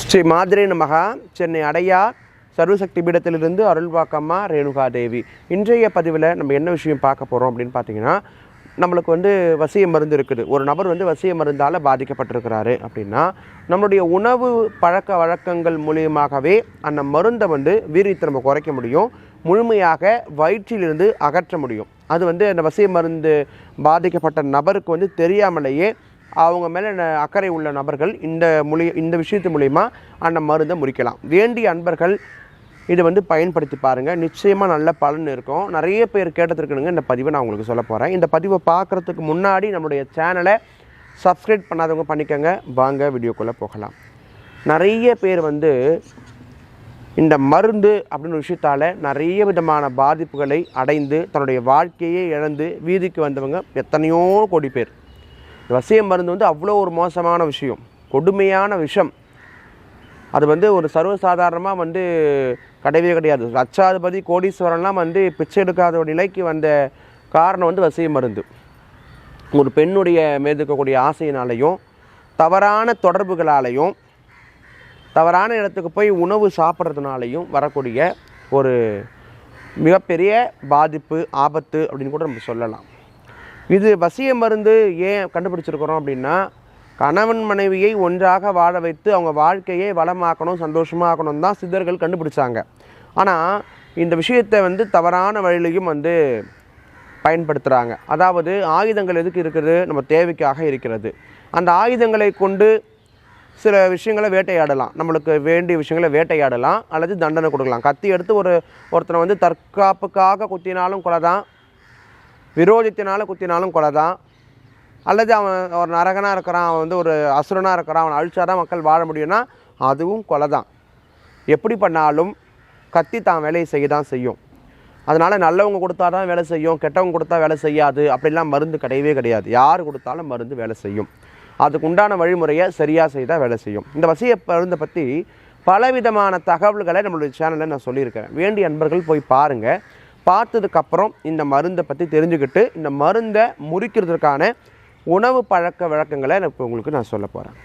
ஸ்ரீ மாதிரி நமகா. சென்னை அடையார் சர்வசக்தி பீடத்திலிருந்து அருள்வாக்கம்மா ரேணுகா தேவி இன்றைய பதிவில் நம்ம என்ன விஷயம் பார்க்க போகிறோம் அப்படின்னு பார்த்தீங்கன்னா நம்மளுக்கு வந்து வசிய மருந்து இருக்குது. ஒரு நபர் வந்து வசிய மருந்தால் பாதிக்கப்பட்டிருக்கிறாரு அப்படின்னா நம்மளுடைய உணவு பழக்க வழக்கங்கள் மூலியமாகவே அந்த மருந்தை வந்து வீரியத்தை நம்ம குறைக்க முடியும். முழுமையாக வயிற்றிலிருந்து அகற்ற முடியும். அது வந்து அந்த வசிய மருந்து பாதிக்கப்பட்ட நபருக்கு வந்து தெரியாமலேயே அவங்க மேலே ந- அக்கறை உள்ள நபர்கள் இந்த மொழி இந்த விஷயத்து மூலிமா அந்த மருந்தை முறிக்கலாம். வேண்டிய அன்பர்கள் இதை வந்து பயன்படுத்தி பாருங்கள் நிச்சயமாக நல்ல பலன் இருக்கும். நிறைய பேர் கேட்டதுருக்குனுங்க இந்த பதிவை நான் உங்களுக்கு சொல்ல போகிறேன் இந்த பதிவை பார்க்குறதுக்கு முன்னாடி நம்மளுடைய சேனலை சப்ஸ்கிரைப் பண்ணாதவங்க பண்ணிக்கோங்க. வாங்க வீடியோக்குள்ளே போகலாம். நிறைய பேர் வந்து இந்த மருந்து அப்படின்னு விஷயத்தால் நிறைய விதமான பாதிப்புகளை அடைந்து தன்னுடைய வாழ்க்கையே இழந்து வீதிக்கு வந்தவங்க எத்தனையோ கோடி பேர். வசிய மருந்து வந்து அவ்வளோ ஒரு மோசமான விஷயம். கொடுமையான விஷம். அது வந்து ஒரு சர்வசாதாரணமாக வந்து கிடையவே கிடையாது. லட்சாதிபதி கோடீஸ்வரன்லாம் வந்து பிச்சை எடுக்காத ஒரு நிலைக்கு வந்த காரணம் வந்து வசிய மருந்து. ஒரு பெண்ணுடைய மேற்கக்கூடிய ஆசையினாலையும் தவறான தொடர்புகளாலையும் தவறான இடத்துக்கு போய் உணவு சாப்பிட்றதுனாலையும் வரக்கூடிய ஒரு மிகப்பெரிய பாதிப்பு ஆபத்து அப்படின்னு கூட நம்ம சொல்லலாம். இது வசிய மருந்து ஏன் கண்டுபிடிச்சிருக்கிறோம் அப்படின்னா கணவன் மனைவியை ஒன்றாக வாழ வைத்து அவங்க வாழ்க்கையை வளமாக்கணும் சந்தோஷமாக்கணும் தான் சித்தர்கள் கண்டுபிடிச்சாங்க. ஆனால் இந்த விஷயத்தை வந்து தவறான வழியிலையும் வந்து பயன்படுத்துகிறாங்க அதாவது ஆயுதங்கள் எதுக்கு இருக்குது? நம்ம தேவைக்காக இருக்கிறது. அந்த ஆயுதங்களை கொண்டு சில விஷயங்களை வேட்டையாடலாம். நம்மளுக்கு வேண்டிய விஷயங்களை வேட்டையாடலாம் அல்லது தண்டனை கொடுக்கலாம். கத்தி எடுத்து ஒரு ஒருத்தனை வந்து தற்காப்புக்காக குத்தினாலும் கொலை தான் விரோதத்தினால் குத்தினாலும் கொலை தான் அல்லது அவன் ஒரு நரகனாக இருக்கிறான் அவன் வந்து ஒரு அசுரனாக இருக்கிறான் அவன் அழிச்சாதான் மக்கள் வாழ முடியும்னா அதுவும் கொலை தான் எப்படி பண்ணாலும் கத்தி தான் வேலையை செய்ய தான் செய்யும். அதனால் நல்லவங்க கொடுத்தா தான் வேலை செய்யும் கெட்டவங்க கொடுத்தா வேலை செய்யாது அப்படிலாம் மருந்து கிடையவே கிடையாது. யார் கொடுத்தாலும் மருந்து வேலை செய்யும். அதுக்கு உண்டான வழிமுறையை சரியாக செய்தால் வேலை செய்யும். இந்த வசிய மருந்தை பற்றி பலவிதமான தகவல்களை நம்மளுடைய சேனலில் நான் சொல்லியிருக்கிறேன் வேண்டிய அன்பர்கள் போய் பாருங்கள் பார்த்ததுக்கப்புறம் இந்த மருந்தை பற்றி தெரிஞ்சுக்கிட்டு இந்த மருந்தை முறிக்கிறதுக்கான உணவு பழக்க வழக்கங்களை நான் இப்போ உங்களுக்கு நான் சொல்ல போகிறேன்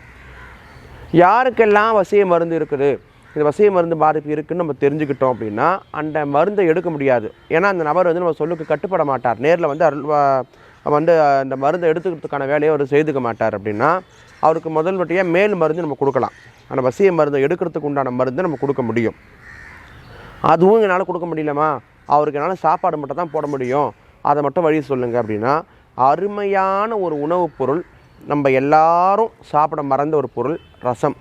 யாருக்கெல்லாம் வசிய மருந்து இருக்குது இந்த வசிய மருந்து பாதிப்பு இருக்குதுன்னு நம்ம தெரிஞ்சுக்கிட்டோம் அப்படின்னா அந்த மருந்தை எடுக்க முடியாது. ஏன்னா அந்த நபர் வந்து நம்ம சொல்லுக்கு கட்டுப்பட மாட்டார். நேரில் வந்து அருள் வா- வந்து அந்த மருந்தை எடுத்துக்கிறதுக்கான வேலையை அவர் செய்துக்க மாட்டார் அப்படின்னா அவருக்கு முதல் வட்டியாக மேல் மருந்து நம்ம கொடுக்கலாம். அந்த வசிய மருந்தை எடுக்கிறதுக்கு உண்டான மருந்தை நம்ம கொடுக்க முடியும். அதுவும் என்னால் கொடுக்க முடியலமா? அவருக்கு என்னால் சாப்பாடு மட்டும் தான் போட முடியும். அதை மட்டும் வழி சொல்லுங்கள் அப்படின்னா அருமையான ஒரு உணவுப் பொருள் நம்ம எல்லாரும் சாப்பிட மறந்த ஒரு பொருள் ரசம்.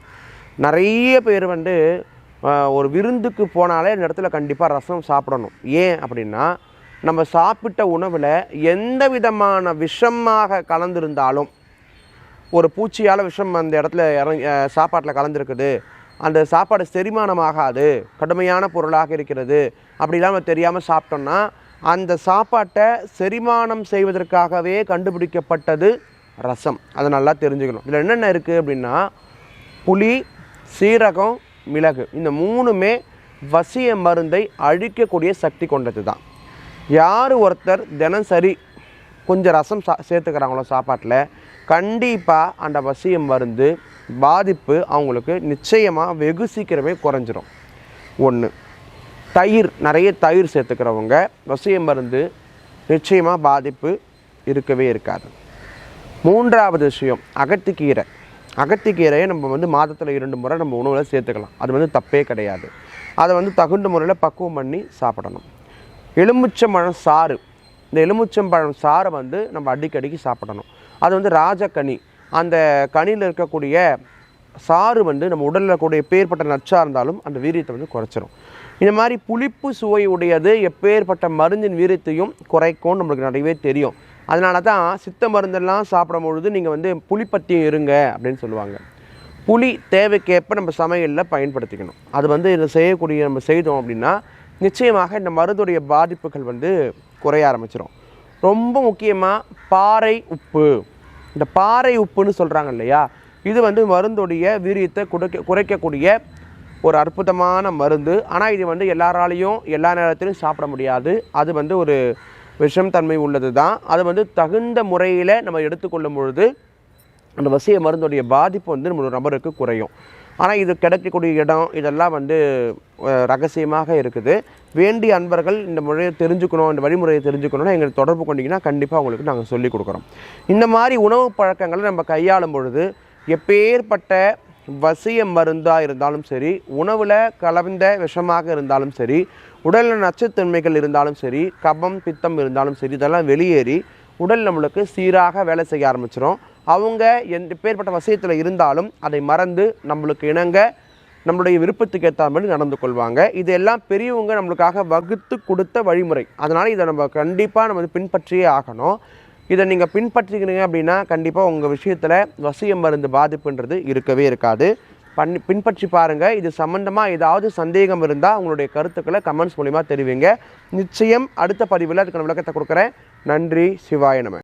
நிறைய பேர் வந்து ஒரு விருந்துக்கு போனாலே இந்த இடத்துல கண்டிப்பாக ரசம் சாப்பிடணும். ஏன் அப்படின்னா நம்ம சாப்பிட்ட உணவில் எந்த விதமான விஷமாக கலந்திருந்தாலும் ஒரு பூச்சியால் விஷம் அந்த இடத்துல இறங்கி சாப்பாட்டில் கலந்துருக்குது அந்த சாப்பாடு செரிமானமாகாது கடுமையான பொருளாக இருக்கிறது அப்படிலாம் நம்ம தெரியாமல் சாப்பிட்டோம்னா அந்த சாப்பாட்டை செரிமானம் செய்வதற்காகவே கண்டுபிடிக்கப்பட்டது ரசம். அதை நல்லா தெரிஞ்சுக்கணும். இதில் என்னென்ன இருக்குது அப்படின்னா புளி சீரகம் மிளகு. இந்த மூணுமே வசிய மருந்தை அழிக்கக்கூடிய சக்தி கொண்டது தான் யார் ஒருத்தர் தினசரி கொஞ்சம் ரசம் சா சேர்த்துக்கிறாங்களோ சாப்பாட்டில் கண்டிப்பாக அந்த வசியம் மருந்து பாதிப்பு அவங்களுக்கு நிச்சயமாக வெகு சீக்கிரமே குறைஞ்சிரும். ஒன்று தயிர் நிறைய தயிர் சேர்த்துக்கிறவங்க வசிய மருந்து நிச்சயமாக பாதிப்பு இருக்கவே இருக்காது. மூன்றாவது விஷயம் அகத்திக்கீரை. அகத்திக்கீரையை நம்ம வந்து மாதத்தில் இரண்டு முறை நம்ம உணவில் சேர்த்துக்கலாம். அது வந்து தப்பே கிடையாது. அதை வந்து தகுந்த முறையில் பக்குவம் பண்ணி சாப்பிடணும். எலுமிச்சம்பழம் சாறு. இந்த எலுமிச்சம்பழம் சாறை வந்து நம்ம அடிக்கடிக்கு சாப்பிடணும். அது வந்து ராஜக்கனி அந்த கனியில் இருக்கக்கூடிய சாறு வந்து நம்ம உடலில் கூடிய எப்பேற்பட்ட நச்சாக இருந்தாலும் அந்த வீரியத்தை வந்து குறைச்சிரும். இந்த மாதிரி புளிப்பு சுவை உடையது எப்பேற்பட்ட மருந்தின் வீரியத்தையும் குறைக்கும்னு நம்மளுக்கு நிறையவே தெரியும். அதனால தான் சித்த மருந்தெல்லாம் சாப்பிடும் பொழுது நீங்கள் வந்து புளிப்பத்தியும் இருங்க அப்படின்னு சொல்லுவாங்க. புளி தேவைக்கேற்ப நம்ம சமையலில் பயன்படுத்திக்கணும். அது வந்து இதை செய்யக்கூடிய நம்ம செய்தோம் அப்படின்னா நிச்சயமாக இந்த மருந்துடைய பாதிப்புகள் வந்து குறைய ஆரம்பிச்சிடும் ரொம்ப முக்கியமாக பாறை உப்பு. இந்த பாறை உப்புன்னு சொல்கிறாங்க இல்லையா? இது வந்து மருந்துடைய வீரியத்தை குறைக்க குறைக்கக்கூடிய ஒரு அற்புதமான மருந்து. ஆனால் இது வந்து எல்லாராலையும் எல்லா நேரத்திலும் சாப்பிட முடியாது. அது வந்து ஒரு விஷம் தன்மை உள்ளது தான் அது வந்து தகுந்த முறையில் நம்ம எடுத்துக்கொள்ளும் பொழுது அந்த வசிய மருந்துடைய பாதிப்பு வந்து நம்மளோட நபருக்கு குறையும். ஆனால் இது கிடைக்கக்கூடிய இடம் இதெல்லாம் வந்து ரகசியமாக இருக்குது. வேண்டிய அன்பர்கள் இந்த முறையை தெரிஞ்சுக்கணும் இந்த வழிமுறையை தெரிஞ்சுக்கணும்னா எங்களை தொடர்பு கொண்டீங்கன்னா கண்டிப்பாக உங்களுக்கு நாங்கள் சொல்லிக் கொடுக்குறோம். இந்த மாதிரி உணவு பழக்கங்களை நம்ம கையாளும் பொழுது எப்பேற்பட்ட வசிய மருந்தாக இருந்தாலும் சரி உணவில் கலந்த விஷமாக இருந்தாலும் சரி உடலில் நச்சுத்தன்மைகள் இருந்தாலும் சரி கபம் பித்தம் இருந்தாலும் சரி இதெல்லாம் வெளியேறி உடல் நம்மளுக்கு சீராக வேலை செய்ய ஆரம்பிச்சிடும் அவங்க எந்த பேர்பட்ட வசியத்தில் இருந்தாலும் அதை மறந்து நம்மளுக்கு இணங்க நம்மளுடைய விருப்பத்துக்கு ஏற்ற மாதிரி நடந்து கொள்வாங்க. இதெல்லாம் பெரியவங்க நம்மளுக்காக வகுத்து கொடுத்த வழிமுறை. அதனால் இதை நம்ம கண்டிப்பாக நம்ம வந்து பின்பற்றியே ஆகணும். இதை நீங்கள் பின்பற்றிக்கிறீங்க அப்படின்னா கண்டிப்பாக உங்கள் விஷயத்தில் வசிய மருந்து பாதிப்புன்றது இருக்கவே இருக்காது. பண்ணி பின்பற்றி பாருங்கள் இது சம்மந்தமாக ஏதாவது சந்தேகம் இருந்தால் உங்களுடைய கருத்துக்களை கமெண்ட்ஸ் மூலிமா தெரிவிங்க. நிச்சயம் அடுத்த பதிவில் அதுக்கான விளக்கத்தை கொடுக்குறேன். நன்றி. சிவாய